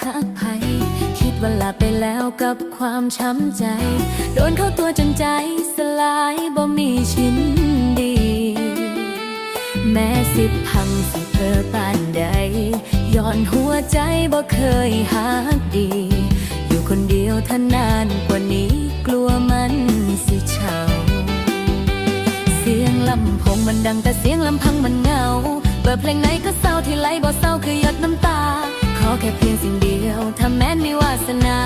คักภัยคิดว่าลาไปแล้วกับความช้ำใจ โดนเข้าตัวจนใจสลายบ่มีชิ้นดี แม้สิบพังสิเพอปานใดย้อนหัวใจบ่เคยหักดี อยู่คนเดียวท่านานกว่านี้กลัวมันสิเฉาเสียงลำพงมันดังแต่เสียงลำพังมันเงา ปิดเพลงไหนก็เศร้าที่ไหลบ่เศร้าคือหยดน้ำตา ขอแค่เพียงสิ่งเดียว ถ้าแม้นมีวาสนา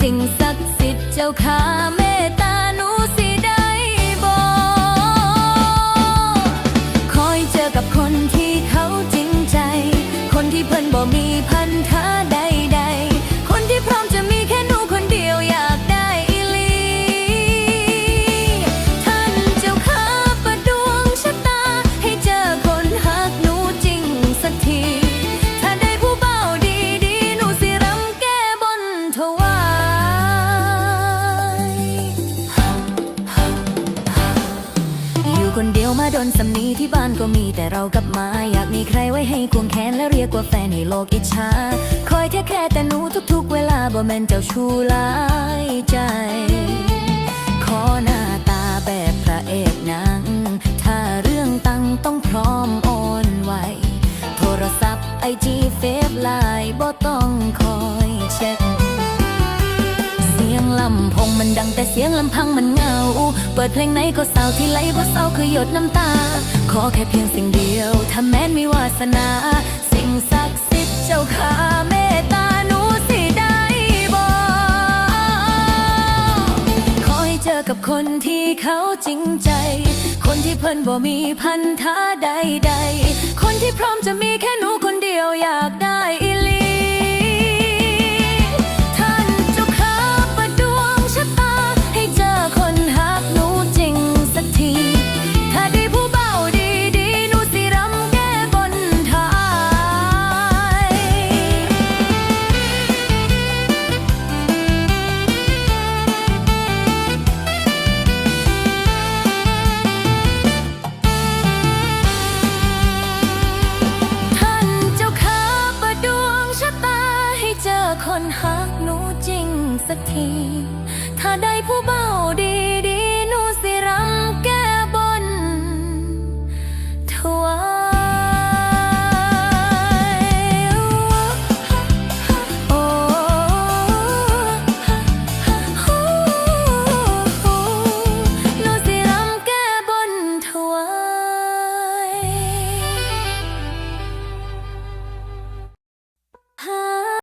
สิ่งศักดิ์สิทธิ์เจ้าข้าเมตตาหนูสิได้บ่คอยเจอกับคนที่เขาจริงใจ คนที่เพิ่นบ่มีพันธะใด ดียวมาโดนสำนีที่บ้านก็มีแต่เรากับหมา อยากมีใครไว้ให้ควงแขนและเรียกว่าแฟนให้โลกอิจฉาคอยแค่แค่แต่หนูทุกๆ เวลาบ่แม่นเจ้าชู้ลายใจ ขอหน้าตาแบบพระเอกนังถ้าเรื่องตังต้องพร้อมโอนไวโทรศัพท์ไอจีเฟซไลน์บ่ต้องคอยเช็คเสียงลำพงมันดังแต่เสียงลำพังมันเงา เปิดเพลงไหนก็เศร้าที่ไหลบ่เศร้าคือหยดน้ำตา ขอแค่เพียงสิ่งเดียว ถ้าแม้นมีวาสนา สิ่งศักดิ์สิทธิ์เจ้าค่าเมตตาหนูสิได้บ่ขอให้เจอกับคนที่เขาจริงใจ คนที่เพิ่นบ่มีพันธะใดๆ สักที ถ้าได้ผู้บ